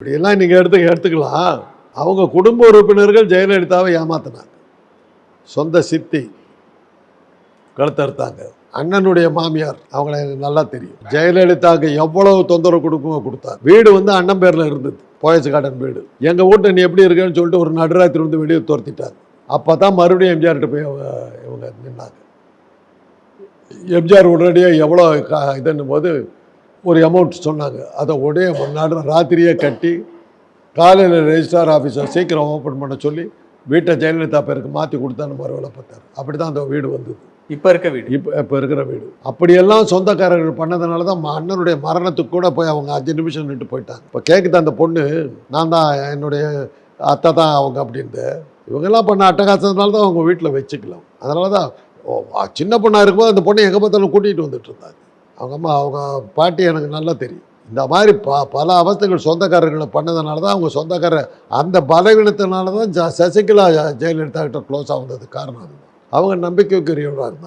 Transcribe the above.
இப்படியெல்லாம் நீங்கள் எடுத்து எடுத்துக்கலாம். அவங்க குடும்ப உறுப்பினர்கள் ஜெயலலிதாவை ஏமாத்தினாங்க. சொந்த சித்தி கழுத்தறுத்தாங்க அண்ணனுடைய மாமியார் அவங்கள எனக்கு நல்லா தெரியும். ஜெயலலிதாவுக்கு எவ்வளவு தொந்தரவு கொடுக்கும் கொடுத்தார் வீடு வந்து அண்ணன் பேரில் இருந்தது போயஸ் கார்டன் வீடு. எங்கள் வீட்டில் நீ எப்படி இருக்கேன்னு சொல்லிட்டு ஒரு நடுராத்திரி வந்து வெளியே துரத்திட்டாங்க. அப்போ தான் மறுபடியும் எம்ஜிஆர்கிட்ட போய் இவங்க நின்னாங்க. எம்ஜிஆர் உடனடியாக எவ்வளோ கா இதுன்னும் போது ஒரு அமௌண்ட் சொன்னாங்க. அதை உடனே நடு ராத்திரியே கட்டி காலையில் ரெஜிஸ்ட்ரார் ஆஃபீஸை சீக்கிரம் ஓப்பன் பண்ண சொல்லி வீட்டை ஜெயலலிதா பேருக்கு மாற்றி கொடுத்தான்னு மறுவேலை பார்த்தார். அப்படி தான் அந்த வீடு வந்தது. இப்ப இருக்க வீடு. இப்போ இப்போ இருக்கிற வீடு. அப்படியெல்லாம் சொந்தக்காரர்கள் பண்ணதுனால தான் அண்ணனுடைய மரணத்துக்கு கூட போய் அவங்க அஞ்சு நிமிஷம் நின்று போயிட்டாங்க. இப்போ கேட்குது அந்த பொண்ணு நான் தான் என்னுடைய அத்தை தான் அவங்க அப்படின்ட்டு. இவங்கெல்லாம் பண்ண அட்டகாசத்தினால தான் அவங்க வீட்டில் வச்சுக்கலாம். அதனால தான் சின்ன பொண்ணாக இருக்கும்போது அந்த பொண்ணை எங்கே பார்த்தாலும் கூட்டிகிட்டு வந்துட்டு இருந்தாங்க. அவங்க அம்மா அவங்க பாட்டி எனக்கு நல்லா தெரியும். இந்த மாதிரி ப பல அவஸ்தைகள் சொந்தக்காரர்களை பண்ணதுனால தான் அவங்க சொந்தக்காரர் அந்த பலவீனத்தினால தான் சசிகலா ஜெயலலிதா கிட்ட க்ளோஸ் ஆகுந்தது காரணம் அவங்க நம்பிக்கைக்குரியவராக இருந்தாங்க.